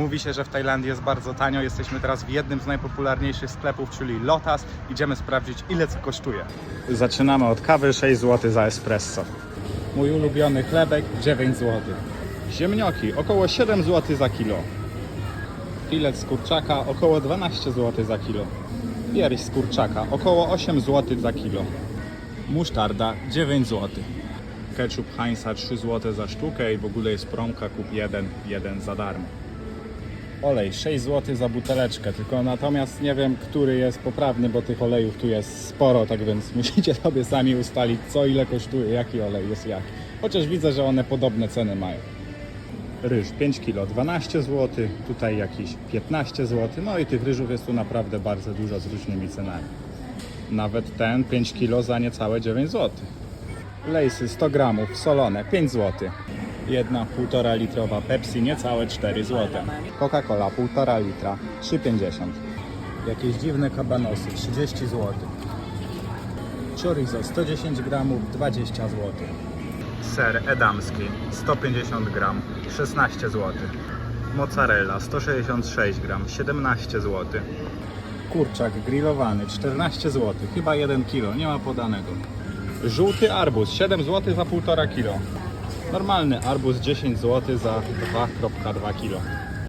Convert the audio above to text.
Mówi się, że w Tajlandii jest bardzo tanio. Jesteśmy teraz w jednym z najpopularniejszych sklepów, czyli Lotus. Idziemy sprawdzić, ile co kosztuje. Zaczynamy od kawy 6 zł za espresso. Mój ulubiony chlebek 9 zł. Ziemnioki około 7 zł za kilo. Filet z kurczaka około 12 zł za kilo. Pierś z kurczaka około 8 zł za kilo. Musztarda 9 zł. Ketchup Heinza 3 zł za sztukę i w ogóle jest promka kup jeden, jeden za darmo. Olej 6 zł za buteleczkę, tylko natomiast nie wiem, który jest poprawny, bo tych olejów tu jest sporo, tak więc musicie sobie sami ustalić, co ile kosztuje, jaki olej jest jaki. Chociaż widzę, że one podobne ceny mają. Ryż 5 kg 12 zł, tutaj jakiś 15 zł, no i tych ryżów jest tu naprawdę bardzo dużo z różnymi cenami. Nawet ten 5 kg za niecałe 9 zł. Lejsy 100 gramów, solone 5 zł. Jedna 1,5 litrowa Pepsi niecałe 4 zł. Coca-Cola 1,5 litra 3,50. Jakieś dziwne kabanosy 30 zł. Chorizo 110 gramów 20 zł. Ser edamski 150 gram 16 zł. Mozzarella 166 gram 17 zł. Kurczak grillowany 14 zł, chyba 1 kg, nie ma podanego. Żółty arbuz 7 zł za 1,5 kg. Normalny arbuz 10 zł za 2,2 kg.